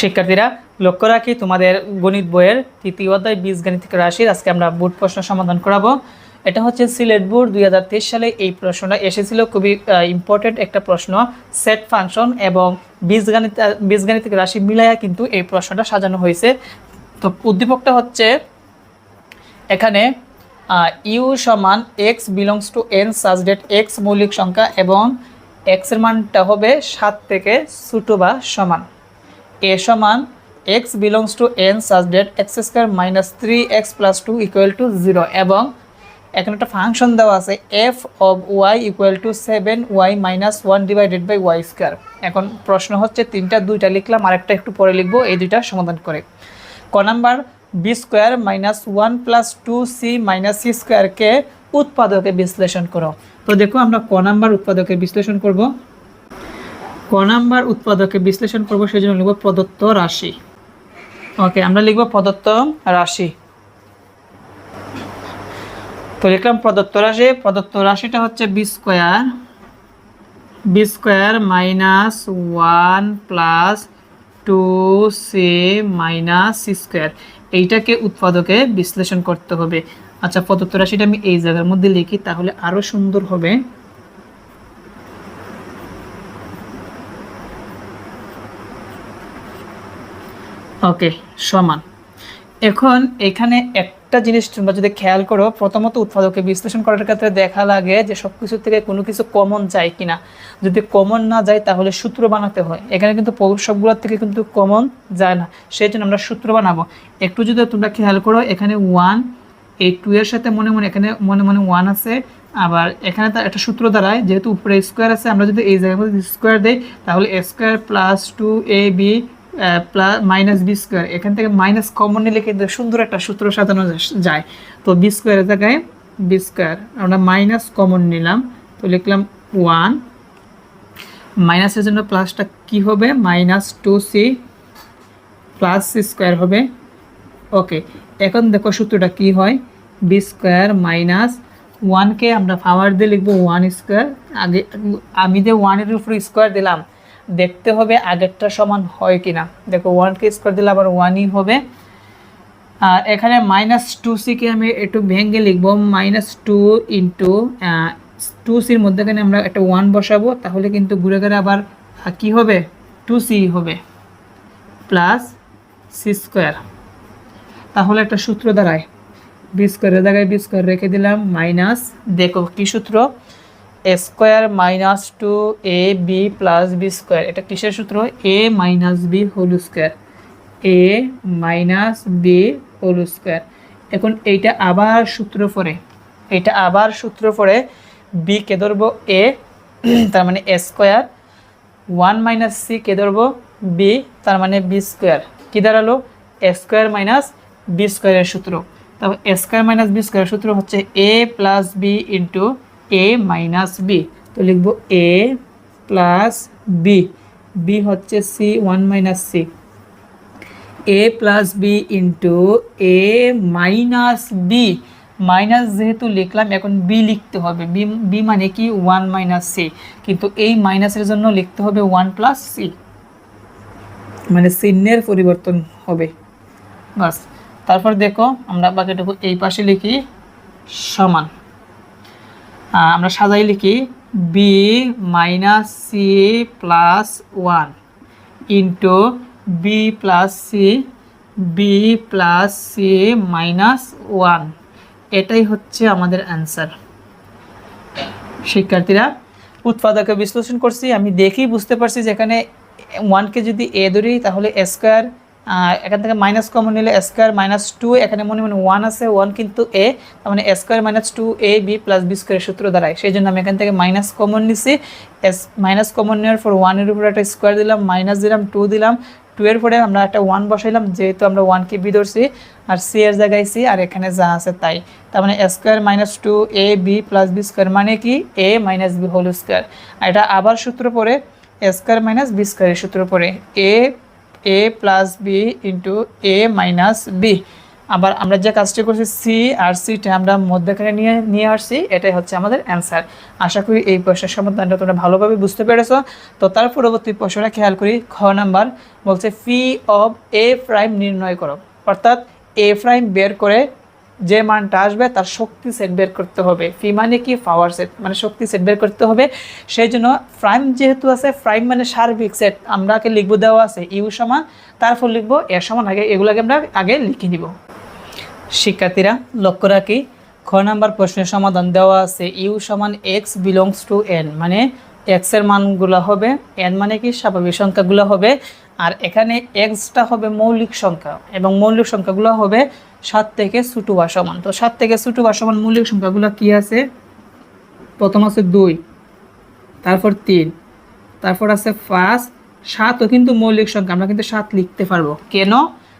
শিক্ষার্থীরা, লক্ষ্য রাখি তোমাদের গণিত বইয়ের তৃতীয় অধ্যায় বীজগাণিতিক রাশির আজকে আমরা বোর্ড প্রশ্ন সমাধান করাবো। এটা হচ্ছে সিলেট বোর্ড দুই হাজার তেইশ সালে এই প্রশ্নটা এসেছিল। খুবই ইম্পর্টেন্ট একটা প্রশ্ন। সেট ফাংশন এবং বীজগণিত বীজগাণিতিক রাশি মিলাইয়া কিন্তু এই প্রশ্নটা সাজানো হয়েছে। তো উদ্দীপকটা হচ্ছে, এখানে ইউ সমান x belongs to N such that x মৌলিক সংখ্যা এবং এক্সের মানটা হবে সাত থেকে ছোটো বা সমান। এ সমান x belongs to N such that x square minus three x plus two equal to zero এবং এখানে একটা ফাংশন দেওয়া আছে f of y equal to seven y minus one divided by y square এখন প্রশ্ন হচ্ছে তিনটা দুইটা লিখলাম, আরেকটা একটু পরে লিখব, এই দুইটা সমাধান করে। ক number b square minus one plus two c minus c স্কোয়ারকে উৎপাদকে বিশ্লেষণ করো। তো দেখো আমরা ক নাম্বার উৎপাদকে বিশ্লেষণ করব। ক নাম্বার উৎপাদকে বিশ্লেষণ করব সেই জন্য লিখব প্রদত্ত রাশি। ওকে, আমরা লিখব প্রদত্ত রাশি। তো লিখলাম প্রদত্ত রাশি, প্রদত্ত রাশিটা হচ্ছে b square. B square minus one plus two c minus c square. এইটাকে উৎপাদকে বিশ্লেষণ করতে হবে। আচ্ছা প্রদত্ত রাশিটা আমি এই জায়গার মধ্যে লিখি, তাহলে আরও সুন্দর হবে। ওকে, সমান। এখন এখানে একটা জিনিস তোমরা যদি খেয়াল করো, প্রথমত উৎপাদকে বিশ্লেষণ করার ক্ষেত্রে দেখা লাগে যে সব কিছু থেকে কোনো কিছু কমন যায় কিনা। যদি কমন না যায়, তাহলে সূত্র বানাতে হয়। এখানে কিন্তু সবগুলোর থেকে কিন্তু কমন যায় না। সেই জন্য আমরা সূত্র বানাবো। একটু যদি তোমরা খেয়াল করো, এখানে ওয়ান এই টু এর সাথে মনে মনে, এখানে মনে মনে ওয়ান আছে। আবার এখানে তার একটা সূত্র দ্বারায় যেহেতু উপরে স্কোয়ার আছে, আমরা যদি এই জায়গায় স্কোয়ার দেই, তাহলে square plus two a b plus minus b square এখান থেকে মাইনাস কমন নিলে কিন্তু সুন্দর একটা সূত্র সাজানো যায়। তো বি স্কোয়ারের জায়গায় বি স্কোয়ার আমরা মাইনাস কমন নিলাম। তো লিখলাম ওয়ান মাইনাসের জন্য প্লাসটা কি হবে? Minus two c plus c square হবে। ওকে এখন দেখো সূত্রটা কি হয়? বি স্কোয়ার মাইনাস ওয়ানকে আমরা পাওয়ার দিয়ে লিখব ওয়ান স্কোয়ার আগে আমি যে ওয়ানের উপর স্কোয়ার দিলাম দেখতে হবে আগেরটা সমান হয় কিনা। দেখো ওয়ানকে স্কোয়ার দিলে আবার ওয়ানই হবে। আর এখানে মাইনাস টু সিকে আমি একটু ভেঙে লিখব। মাইনাস টু ইন্টু টু সির মধ্যেখানে আমরা একটা ওয়ান বসাবো। তাহলে কিন্তু ঘুরে ঘুরে আবার কি হবে? টু সি হবে। প্লাস সি স্কোয়ার তাহলে একটা সূত্র দাঁড়ায়। বি স্কোয়ারের জায়গায় বি স্কোয়ার রেখে দিলাম মাইনাস দেখো কি সূত্র? Square minus two a b plus b square. এটা কিসের সূত্র? A minus b whole square. A minus b whole square. এখন এইটা আবার সূত্র পরে এটা আবার সূত্র পরে বি কে ধরবো এ, তার মানে a square. One minus c কে ধরবো বি, তার মানে বি স্কোয়ার। কী দাঁড়াল? এ স্কোয়ার মাইনাস বি স্কোয়ারের সূত্র। তারপর এ স্কোয়ার মাইনাস বি স্কোয়ারের সূত্র হচ্ছে a plus b into a minus b তো লিখব এ প্লাস বি বি হচ্ছে c one minus c a plus b into a minus b minus যেহেতু লিখলাম, এখন বি লিখতে হবে। বি বি মানে কি? ওয়ান মাইনাস সি কিন্তু এই মাইনাসের জন্য লিখতে হবে ওয়ান প্লাস সি মানে চিহ্নের পরিবর্তন হবে। বাস। তারপর দেখো, আমরা বাকিটুকু এই পাশে লিখি সমান। আমরা সাজাই লিখি b minus c plus one into b plus c b plus c minus one এটাই হচ্ছে আমাদের অ্যান্সার শিক্ষার্থীরা, উৎপাদকে বিশ্লেষণ করছি, আমি দেখেই বুঝতে পারছি যেখানে ওয়ানকে যদি এ ধরি, তাহলে স্কোয়ার এখান থেকে মাইনাস কমন নিলে স্কোয়ার মাইনাস টু এখানে মনে মনে ওয়ান আছে ওয়ান কিন্তু এ তার মানে square minus two a b plus b স্কোয়ারের সূত্র দাঁড়ায়। সেই জন্য আমি এখান থেকে মাইনাস কমন নিছি। এস মাইনাস কমন নেওয়ার পর ওয়ানের উপরে একটা স্কোয়ার দিলাম মাইনাস দিলাম টু দিলাম। টু এর পরে আমরা একটা ওয়ান বসাইলাম, যেহেতু আমরা ওয়ানকে বি ধরছি, আর সি এর জায়গায় সি আর এখানে যা আছে তাই। তার মানে square minus two a b plus b square মানে কি? A minus b whole square আর এটা আবার সূত্র পরে স্কোয়ার মাইনাস বি স্কোয়ারের সূত্র পরে a a plus b into a minus b আবার আমরা যে কাজটি করছি সি আর সিটা আমরা মধ্যখানে নিয়ে নিয়ে আসছি, এটাই হচ্ছে আমাদের অ্যান্সার আশা করি এই প্রশ্নের সমাধানটা তোমরা ভালোভাবে বুঝতে পেরেছ। তো তার পরবর্তী প্রশ্নটা খেয়াল করি, খ নাম্বার বলছে ফি অফ এ প্রাইম নির্ণয় করো। অর্থাৎ এ প্রাইম বের করে যে মানটা আসবে, তার শক্তি সেট বের করতে হবে। ফি মানে কি? পাওয়ার সেট মানে শক্তি সেট বের করতে হবে। সেই জন্য প্রাইম যেহেতু আছে প্রাইম মানে সার্বিক সেট আমরা আগে লিখব, দেওয়া আছে ইউ সমান, তারপর লিখব এর সমান। আগে এগুলোকে আমরা আগে লিখে নিব। শিক্ষার্থীরা, লক্ষ্য রাখি, খ নাম্বার প্রশ্নের সমাধান দেওয়া আছে। ইউ সমান এক্স বিলংস টু এন মানে এক্সের মানগুলো হবে এন মানে কি? স্বাভাবিক সংখ্যাগুলো হবে। আর এখানে এক্সটা হবে মৌলিক সংখ্যা এবং মৌলিক সংখ্যাগুলো হবে সাত থেকে ছোটো বা সমান তো সাত থেকে ছুটু বা সমান মৌলিক সংখ্যাগুলো কি আছে? প্রথম আছে দুই, তারপর তিন, তারপর আছে পাঁচ। সাতও কিন্তু মৌলিক সংখ্যা, আমরা কিন্তু সাত লিখতে পারব। কেন?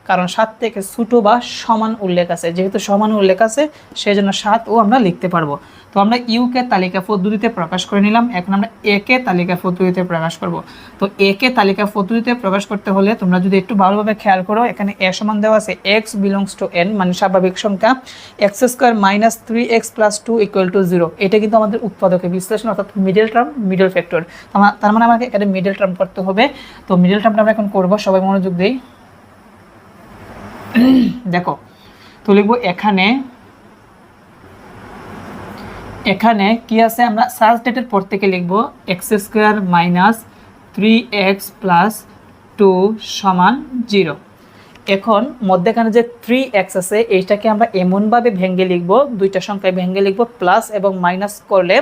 কারণ সাত থেকে ছোটো বা সমান উল্লেখ আছে। যেহেতু সমান উল্লেখ আছে সেই জন্য সাতও আমরা লিখতে পারব। তো আমরা ইউকে তালিকা পদ্ধতিতে প্রকাশ করে নিলাম। এখন আমরা একে তালিকা পদ্ধতিতে প্রকাশ করব। তো একে তালিকা পদ্ধতিতে প্রকাশ করতে হলে তোমরা যদি একটু ভালোভাবে খেয়াল করো, এখানে এ সমান দেওয়া আছে এক্স বিলংস টু এন মানে স্বাভাবিক সংখ্যা x square minus three x plus two equal to zero এটা কিন্তু আমাদের উৎপাদকের বিশ্লেষণ, অর্থাৎ মিডল টার্ম মিডল ফ্যাক্টর তার মানে আমাকে এখানে মিডল টার্ম করতে হবে। তো মিডল টার্মটা আমরা এখন করব, সবাই মনোযোগ দিই। দেখো, তো লিখব এখানে এখানে কি আছে? আমরা সার্চ ডেটের পর থেকে লিখব x square minus three x plus two সমান জিরো এখন মধ্যেখানে যে থ্রি এক্স আছে, এইটাকে আমরা এমনভাবে ভেঙ্গে লিখব, দুইটা সংখ্যায় ভেঙ্গে লিখব প্লাস এবং মাইনাস করলে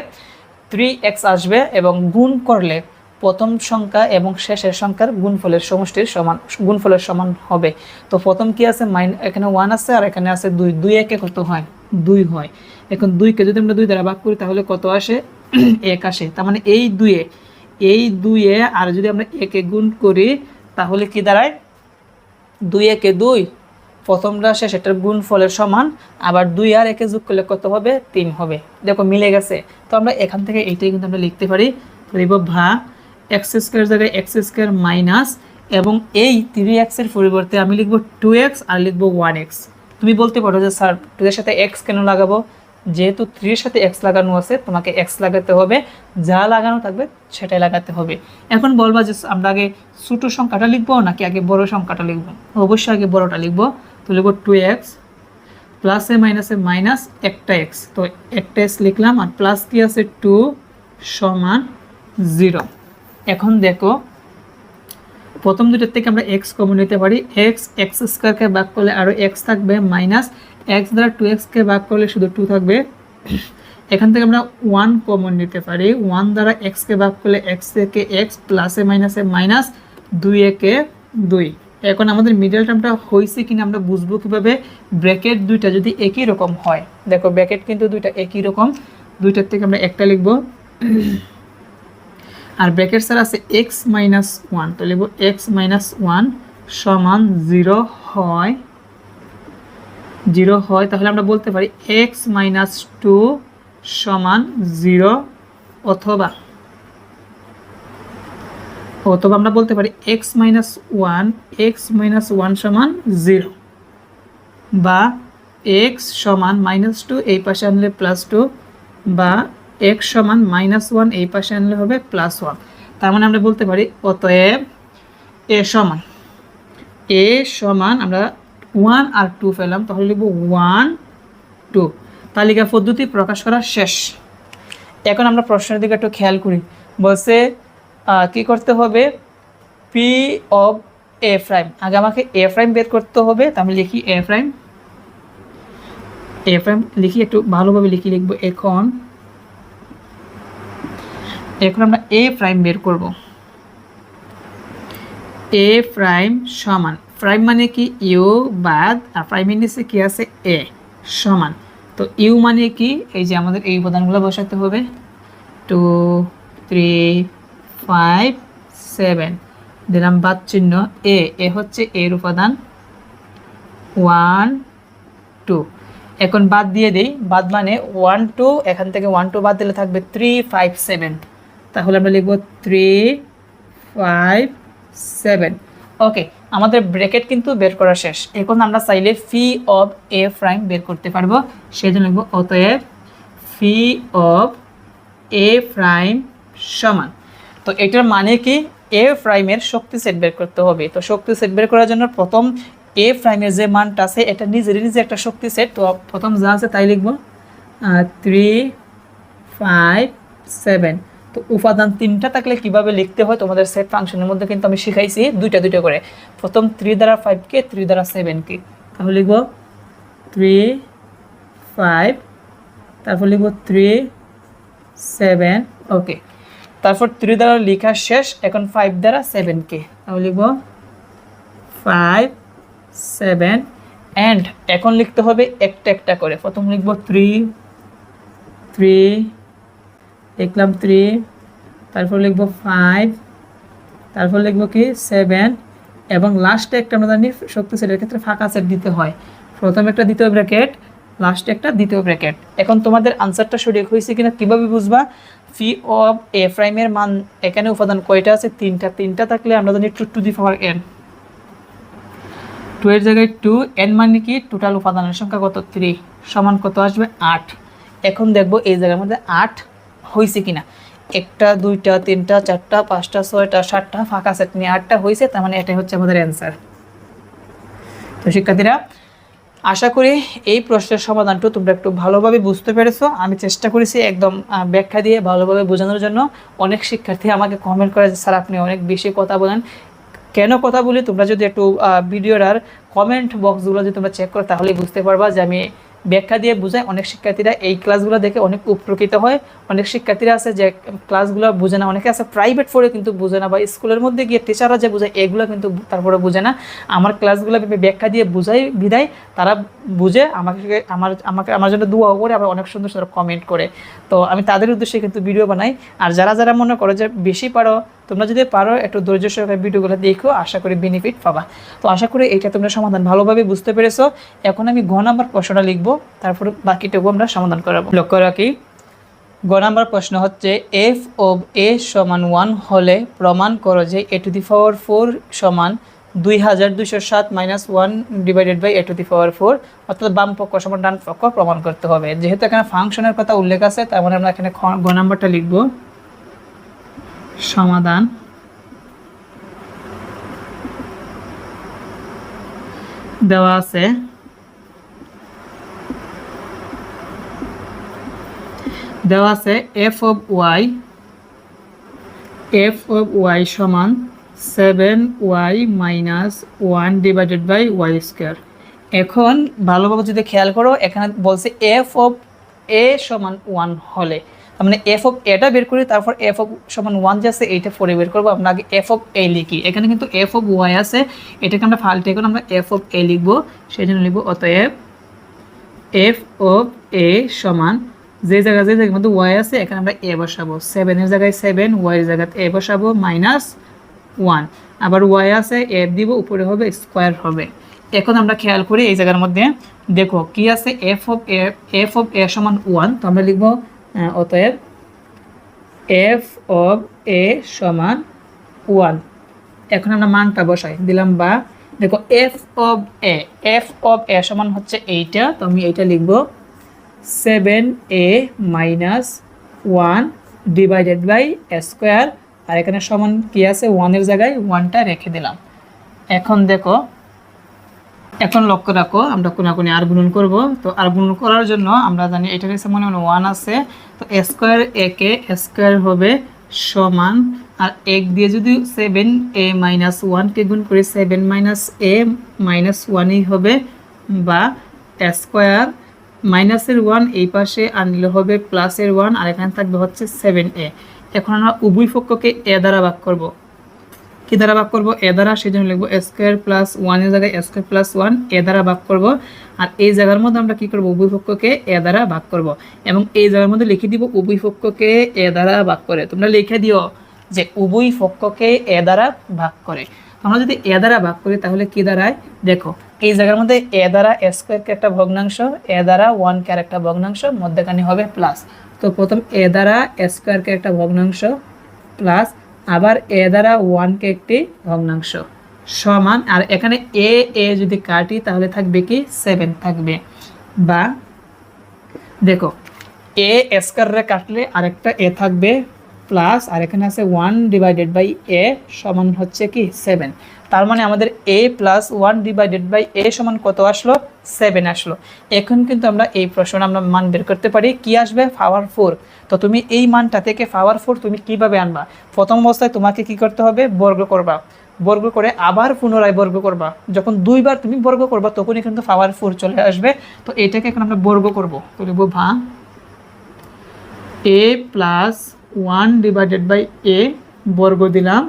থ্রি এক্স আসবে এবং গুণ করলে প্রথম সংখ্যা এবং শেষের সংখ্যার গুণফলের সমষ্টির সমান, গুণফলের সমান হবে। তো প্রথম কি আছে? মাইন এখানে ওয়ান আছে আর এখানে আছে দুই। দুই একে কত হয়? দুই হয়। এখন দুইকে যদি আমরা দুই দ্বারা ভাগ করি, তাহলে কত আসে? এক আসে। তার মানে এই দুইয়ে এই দুইয়ে আর যদি আমরা একে গুণ করি, তাহলে কি দাঁড়ায়? দুই একে দুই প্রথমটা আসে সেটার গুণ ফলের সমান, আবার দুই আর একে যোগ করলে কত হবে? তিন হবে। দেখো, মিলে গেছে। তো আমরা এখান থেকে এইটাই কিন্তু আমরা লিখতে পারি। লিখব ভা এক্স স্কোয়ার জায়গায় এক্স স্কোয়ার মাইনাস এবং এই থ্রি এক্সের পরিবর্তে আমি লিখব টু এক্স আর লিখব ওয়ান এক্স তুমি বলতে পারো যে স্যার এর সাথে এক্স কেন লাগাবো? যেহেতু থ্রির সাথে এক্স লাগানো আছে, তোমাকে এক্স লাগাতে হবে, যা লাগানো থাকবে সেটাই লাগাতে হবে। এখন বলবা যে আমরা আগে ছোটো সংখ্যাটা লিখব নাকি আগে বড় সংখ্যাটা লিখব? অবশ্যই আগে বড়টা লিখব। তো লিখব টু এক্স প্লাসে মাইনাসে মাইনাস একটা এক্স তো একটা এক্স লিখলাম আর প্লাস কি আছে? টু সমান জিরো এখন দেখো, প্রথম দুটোর থেকে আমরা এক্স কমন নিতে পারি। এক্স এক্স স্কোয়ারকে ভাগ করলে আরও এক্স থাকবে মাইনাস এক্স দ্বারা টু এক্সকে ভাগ করলে শুধু টু থাকবে। এখান থেকে আমরা ওয়ান কমন নিতে পারি। ওয়ান দ্বারা এক্সকে ভাগ করলে এক্স থেকে এক্স প্লাসে মাইনাসে মাইনাস দুই একে দুই। এখন আমাদের মিডল টার্মটা হয়েছে কিনা আমরা বুঝব কীভাবে? ব্র্যাকেট দুইটা যদি একই রকম হয়। দেখো ব্র্যাকেট কিন্তু দুইটা একই রকম। দুইটার থেকে আমরা একটা লিখব। আর ব্র্যাকেট স্যার আছে এক্স মাইনাস ওয়ান তো লিখব এক্স মাইনাস ওয়ান সমান জিরো হয় জিরো হয়, তাহলে আমরা বলতে পারি এক্স মাইনাস টু সমান জিরো অথবা। অথবা আমরা বলতে পারি x minus one x minus one সমান জিরো বা এক্স সমান মাইনাস টু এই পাশে আনলে প্লাস টু বা এক্স সমান মাইনাস ওয়ান এই পাশে আনলে হবে প্লাস ওয়ান তার মানে আমরা বলতে পারি অতএব এ সমান এ সমান আমরা ওয়ান আর টু পেলাম, তাহলে লিখব ওয়ান টু তালিকা পদ্ধতি প্রকাশ করা শেষ। এখন আমরা প্রশ্নের দিকে একটু খেয়াল করি। বলছে কি করতে হবে? পি অফ এ প্রাইম আগে আমাকে এ প্রাইম বের করতে হবে, তা আমি লিখি এ প্রাইম এ প্রাইম লিখি, একটু ভালোভাবে লিখি, লিখব এখন। এখন আমরা এ প্রাইম বের করব। এ প্রাইম সমান। প্রাইম মানে কি? ইউ বাদ, আর প্রাইমের নিচে কি আছে? এ, সমান। তো ইউ মানে কি? এই যে আমাদের এই উপাদানগুলো বসাতে হবে। Two, three, five, seven. দিলাম বাদ চিহ্ন। এ এ হচ্ছে এর উপাদান। One, two. এখন বাদ দিয়ে দিই। বাদ মানে ওয়ান, টু, এখান থেকে ওয়ান, টু বাদ দিলে থাকবে থ্রি, ফাইভ, সেভেন। তাহলে আমরা লিখব থ্রি, ফাইভ, সেভেন। ওকে আমাদের ব্র্যাকেট কিন্তু বের করা শেষ। এখন আমরা চাইলে ফি অফ এ প্রাইম বের করতে পারব। সেই জন্য লিখব অতএব ফি অফ এ প্রাইম সমান। তো এটার মানে কি? এ প্রাইমের শক্তি সেট বের করতে হবে। তো শক্তি সেট বের করার জন্য প্রথম এ প্রাইমের যে মানটা আছে, এটা নিজের নিজে একটা শক্তি সেট তো প্রথম যা আছে তাই লিখব থ্রি ফাইভ সেভেন তো উপাদান তিনটা থাকলে কীভাবে লিখতে হয় তোমাদের সেট ফাংশনের মধ্যে কিন্তু আমি শিখাইছি, দুইটা দুইটা করে। প্রথম থ্রি দ্বারা ফাইভকে থ্রি দ্বারা সেভেনকে তাহলে লিখব থ্রি ফাইভ তারপর লিখব থ্রি সেভেন ওকে তারপর থ্রি দ্বারা লেখা শেষ, এখন ফাইভ দ্বারা সেভেনকে তাহলে লিখব ফাইভ সেভেন অ্যান্ড এখন লিখতে হবে একটা একটা করে। প্রথম লিখব থ্রি থ্রি লিখলাম থ্রি তারপর লিখব ফাইভ তারপর লিখব কি সেভেন এবং লাস্টে একটা আমরা জানি শক্তি সেটের ক্ষেত্রে ফাঁকা সেট দিতে হয়। প্রথম একটা দ্বিতীয় ব্র্যাকেট লাস্টে একটা দ্বিতীয় ব্র্যাকেট এখন তোমাদের আনসারটা সঠিক হয়েছে কিনা কীভাবে বুঝবা? ফি অফ এ প্রাইমের মান এখানে উপাদান কয়টা আছে? তিনটা। তিনটা থাকলে আমরা জানি two to the power n two এর জায়গায় টু এন মানে কি? টোটাল উপাদানের সংখ্যা কত? থ্রি সমান কত আসবে? আট। এখন দেখব এই জায়গার মধ্যে আট হয়েছে কিনা? একটা, দুইটা, তিনটা, চারটা, পাঁচটা, ছয়টা, সাতটা, ফাঁকা সেট নিয়ে আটটা হয়েছে তার মানে এটাই হচ্ছে আমাদের অ্যান্সার তো শিক্ষার্থীরা, আশা করি এই প্রশ্নের সমাধানটা তোমরা একটু ভালোভাবে বুঝতে পেরেছ। আমি চেষ্টা করেছি একদম ব্যাখ্যা দিয়ে ভালোভাবে বোঝানোর জন্য। অনেক শিক্ষার্থী আমাকে কমেন্ট করে যে, স্যার, আপনি অনেক বেশি কথা বলেন। কেন কথা বলি? তোমরা যদি একটু ভিডিওর আর কমেন্ট বক্সগুলো যদি তোমরা চেক করো, তাহলেই বুঝতে পারবা যে আমি ব্যাখ্যা দিয়ে বোঝাই অনেক শিক্ষার্থীরা এই ক্লাসগুলো দেখে অনেক উপকৃত হয়। অনেক শিক্ষার্থীরা আছে যে ক্লাসগুলো বুঝে না। অনেকে আছে প্রাইভেট পড়ে কিন্তু বুঝে না বা স্কুলের মধ্যে গিয়ে টিচাররা যে বোঝায়, এগুলো কিন্তু তারপরে বুঝে না। আমার ক্লাসগুলো ব্যাখ্যা দিয়ে বুঝাই, বিদায়। তারা বুঝে আমাকে, আমার আমাকে, আমার জন্য দোয়াও করে, আবার অনেক সুন্দর সুন্দর কমেন্ট করে। তো আমি তাদের উদ্দেশ্যে কিন্তু ভিডিও বানাই। আর যারা যারা মনে করো যে বেশি পারো তোমরা যদি পারো, একটু ধৈর্য সহকারে ভিডিওগুলো দেখো, আশা করি বেনিফিট পাবা। তো আশা করি এটা তোমরা সমাধান ভালোভাবে বুঝতে পেরেছ। এখন আমি ঘ নাম্বার প্রশ্নটা লিখব, তারপর বাকিটুকু আমরা সমাধান করাবো। লক্ষ্য রাখি, গ নাম্বার প্রশ্ন হচ্ছে এফ অব এ সমান ওয়ান হলে প্রমাণ করো যে এ টু দি পাওয়ার ফোর সমান দুই হাজার দুইশো সাত minus one divided by a to the power four অর্থাৎ বাম পক্ষ সমান ডান পক্ষ প্রমাণ করতে হবে। যেহেতু এখানে ফাংশনের কথা উল্লেখ আছে, তার মানে আমরা এখানে গ নাম্বারটা লিখব। সমাধান। দেওয়া আছে। দেওয়া আছে f of y f of y সমান seven y minus one divided by y square এখন ভালোভাবে যদি খেয়াল করো, এখানে বলছে এফ অফ এ সমান ওয়ান হলে। মানে এফ অফ এটা বের করি তারপর এফ অফ সমান ওয়ান যে আছে, এইটা পরে বের করব। আমরা আগে এফ অফ এ লিখি। এখানে কিন্তু এফ অফ ওয়াই আছে। এটাকে আমরা ফাল্টে এখন আমরা এফ অফ এ লিখব। সেই জন্য লিখব, অতএব এফ অফ এ সমান যে জায়গায়, যে জায়গার মধ্যে ওয়াই আছে, এখানে আমরা এ বসাবো। সেভেনের জায়গায় সেভেন ওয়াইয়ের জায়গায় এ বসাবো মাইনাস ওয়ান আবার ওয়াই আছে এফ দিব, উপরে হবে স্কোয়ার হবে। এখন আমরা খেয়াল করি এই জায়গার মধ্যে। দেখো, কি আছে? F of f of a সমান ওয়ান তো আমরা লিখব অতএব এফ অফ এ সমান ওয়ান। এখন আমরা মানটা বসাই। দিলাম বা। দেখো, f of a. F of a সমান হচ্ছে এইটা। তো আমি এইটা লিখব। Seven a minus one divided by square. আর এখানে সমান কি আছে? ওয়ানের জায়গায় ওয়ানটা রেখে দিলাম। এখন দেখো এখন লক্ষ্য রাখো, আমরা কোনাকুনি আর গুণন করব। তো আর গুণন করার জন্য আমরা জানি এটা হচ্ছে মনে মনে ওয়ান আছে। তো স্কোয়ার একে স্কোয়ার হবে সমান, আর এক দিয়ে যদি সেভেন এ মাইনাস ওয়ানকে গুণ করি সেভেন মাইনাস এ মাইনাস ওয়ানই হবে বা স্কোয়ার মাইনাসের ওয়ান এই পাশে আনলে হবে প্লাসের ওয়ান আর এখানে থাকবে হচ্ছে সেভেন এ এখন আমরা উভয় পক্ষকে এ দ্বারা ভাগ করব। কি দ্বারা ভাগ করব? এ দ্বারা সেই জন্য লিখব স্কোয়ার প্লাস ওয়ানের জায়গায় স্কোয়ার প্লাস ওয়ান এ দ্বারা ভাগ করব। আর এই জায়গার মধ্যে আমরা কি করব? উভয় পক্ষকে এ দ্বারা ভাগ করব। এবং এই জায়গার মধ্যে লিখে দিব উভয় পক্ষকে এ দ্বারা ভাগ করে। তোমরা লিখে দিও যে উভয় পক্ষকে এ দ্বারা ভাগ করে। আমরা যদি এ দ্বারা ভাগ করি, তাহলে কি দাঁড়ায়? দেখো, এই জায়গার মধ্যে এ দ্বারা স্কোয়ারকে একটা ভগ্নাংশ, এ দ্বারা ওয়ানকে আর একটা ভগ্নাংশ, মধ্যখানে হবে প্লাস তো প্রথম এ দ্বারা স্কোয়ারকে একটা ভগ্নাংশ প্লাস আবার এ দ্বারা ওয়ানকে একটি ভগ্নাংশ সমান, আর এখানে এ এ যদি কাটি, তাহলে থাকবে কি? সেভেন থাকবে। বা দেখো, এ স্কোয়ারে কাটলে আরেকটা এ থাকবে প্লাস আর এখানে আছে ওয়ান ডিভাইডেড বাই এ সমান হচ্ছে কি? সেভেন তার মানে আমাদের a plus one divided by a সমান কত আসলো? সেভেন আসলো। এখন কিন্তু আমরা এই প্রশ্ন আমরা মান বের করতে পারি। কি আসবে? পাওয়ার ফোর তো তুমি এই মানটা থেকে পাওয়ার ফোর তুমি কীভাবে আনবা? প্রথম অবস্থায় তোমাকে কি করতে হবে? বর্গ করবা। বর্গ করে আবার পুনরায় বর্গ করবা। যখন দুইবার তুমি বর্গ করবা, তখনই কিন্তু পাওয়ার ফোর চলে আসবে। তো এটাকে এখন আমরা বর্গ করব। তো লিখব ভা a plus one divided by a বর্গ দিলাম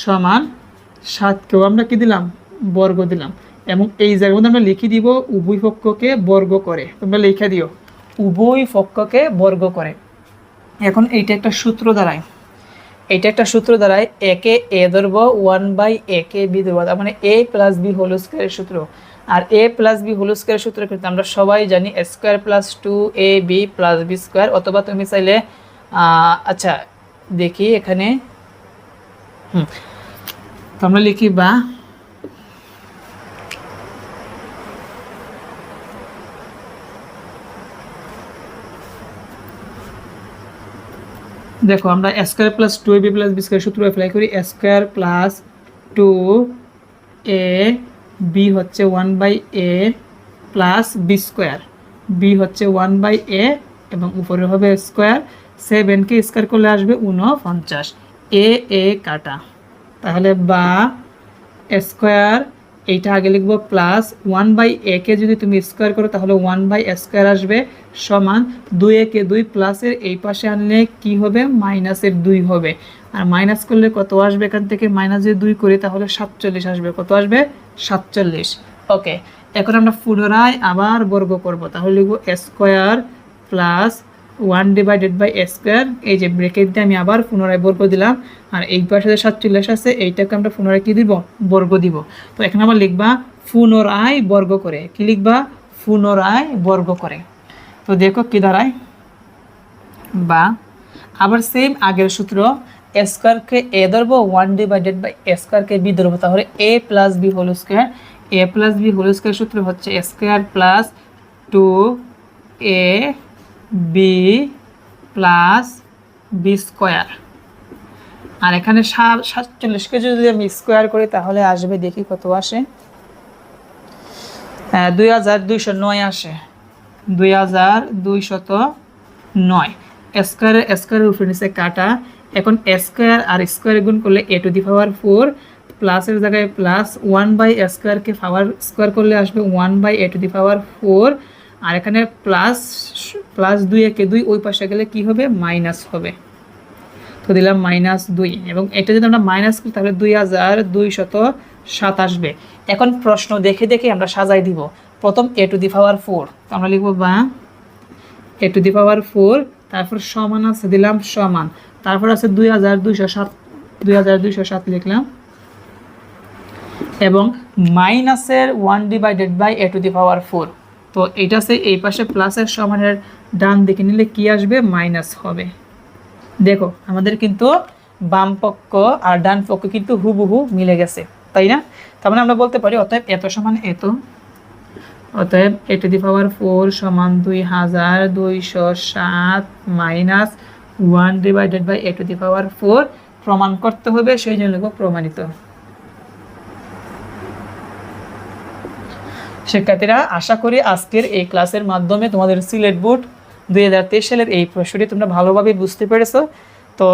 সমান সাতকেও আমরা কি দিলাম? বর্গ দিলাম। এবং এই জায়গার মধ্যে আমরা লিখে দিব উভয় পক্ষকে বর্গ করে। তোমরা লিখে দিও। উভয় পক্ষকে বর্গ করে। এখন এইটা একটা সূত্র দাঁড়ায় এটা একটা সূত্র দাঁড়ায় একে এ ধরবো ওয়ান বাই এ কে বি ধরবো। তার মানে এ প্লাস বি হোল স্কোয়ারের সূত্র। আর এ প্লাস বি হোল স্কোয়ারের সূত্র কিন্তু আমরা সবাই জানি square plus two a b plus b square. অথবা তুমি চাইলে আচ্ছা দেখি এখানে। হুম। তো আমরা লিখি বা দেখো, আমরা square plus two a b plus b square সূত্র অ্যাপ্লাই করি। Square plus two a b হচ্ছে one by a plus b square b হচ্ছে ওয়ান বাই এ এবং উপরে হবে স্কোয়ার সেভেনকে স্কোয়ার করলে আসবে উনপঞ্চাশ এ এ কাটা। তাহলে বা স্কোয়ার এইটা আগে লিখব প্লাস ওয়ান বাই একে যদি তুমি স্কোয়ার করো, তাহলে ওয়ান বাই স্কোয়ার আসবে সমান দুই একে দুই প্লাসের এই পাশে আনলে কি হবে? মাইনাসের দুই হবে। আর মাইনাস করলে কত আসবে এখান থেকে? মাইনাস যদি দুই করি, তাহলে সাতচল্লিশ আসবে। কত আসবে? সাতচল্লিশ। ওকে এখন আমরা পুনরায় আবার বর্গ করব। তাহলে লিখব square plus one divided by square. এই যে ব্রেকেট দিয়ে আমি আবার পুনরায় বর্গ দিলাম। আর এই পাশে যে সাতচল্লিশ আছে, এইটাকে আমরা পুনরায় কি দিব? বর্গ দিব। তো এখানে আবার লিখবা, পুনরায় বর্গ করে। কি লিখবা? পুনরায় বর্গ করে। তো দেখো কি দাঁড়ায়। বা আবার সেম আগের সূত্র স্কোয়ারকে এ ধরবো, ওয়ান ডিভাইডেড বাই স্কোয়ারকে বি ধরবো। তাহলে a plus b whole square. A plus b whole square সূত্র হচ্ছে square plus two a b plus b square আর এখানে সাতচল্লিশকে যদি আমি স্কোয়ার করি, তাহলে আসবে দেখি কত আসে। হ্যাঁ দুই হাজার দুইশো নয় আসে। দুই হাজার দুইশত নয়। স্কোয়ার স্কোয়ারের উপরে নিচে কাটা। এখন স্কোয়ার আর স্কোয়ার গুণ করলে এ টু দি পাওয়ার ফোর প্লাসের জায়গায় প্লাস ওয়ান বাই স্কোয়ারকে পাওয়ার স্কোয়ার করলে আসবে one by a to the power four আর এখানে প্লাস প্লাস দুই একে দুই, ওই পাশে গেলে কি হবে? মাইনাস হবে। তো দিলাম মাইনাস দুই। এবং এটা যদি আমরা মাইনাস করি, তাহলে দুই হাজার দুই শত সাত আসবে। এখন প্রশ্ন দেখে দেখে আমরা সাজাই দিব। প্রথম এ টু দি পাওয়ার ফোর তো আমরা লিখব বা এ টু দি পাওয়ার ফোর তারপর সমান আছে, দিলাম সমান। তারপর আছে দুই হাজার দুইশো সাত, দুই হাজার দুইশো সাত লিখলাম। এবং মাইনাসের one divided by a to the power four তো আছে এই পাশে প্লাসের সমানের ডান দিকে নিলে কি আসবে? মাইনাস হবে। দেখো, আমাদের কিন্তু বাম পক্ষ আর ডান পক্ষ কিন্তু হুবহু মিলে গেছে, তাই না? তার মানে আমরা বলতে পারি, অতএব এত সমান এত, অতএব এ টু দি পাওয়ার ফোর সমান দুই হাজার দুইশো সাত minus one divided by a to the power four প্রমাণ করতে হবে, সেই জন্য প্রমাণিত। শিক্ষার্থীরা, আশা করি আজকের এই ক্লাসের মাধ্যমে তোমাদের সিলেট বোর্ড দুই হাজার তেইশ সালের এই প্রশ্নটি তোমরা ভালোভাবে বুঝতে পেরেছ। তো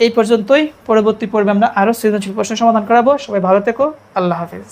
এই পর্যন্তই। পরবর্তী পর্বে আমরা আরও সৃজনশীল প্রশ্ন সমাধান করাবো। সবাই ভালো থেকো। আল্লাহ হাফিজ।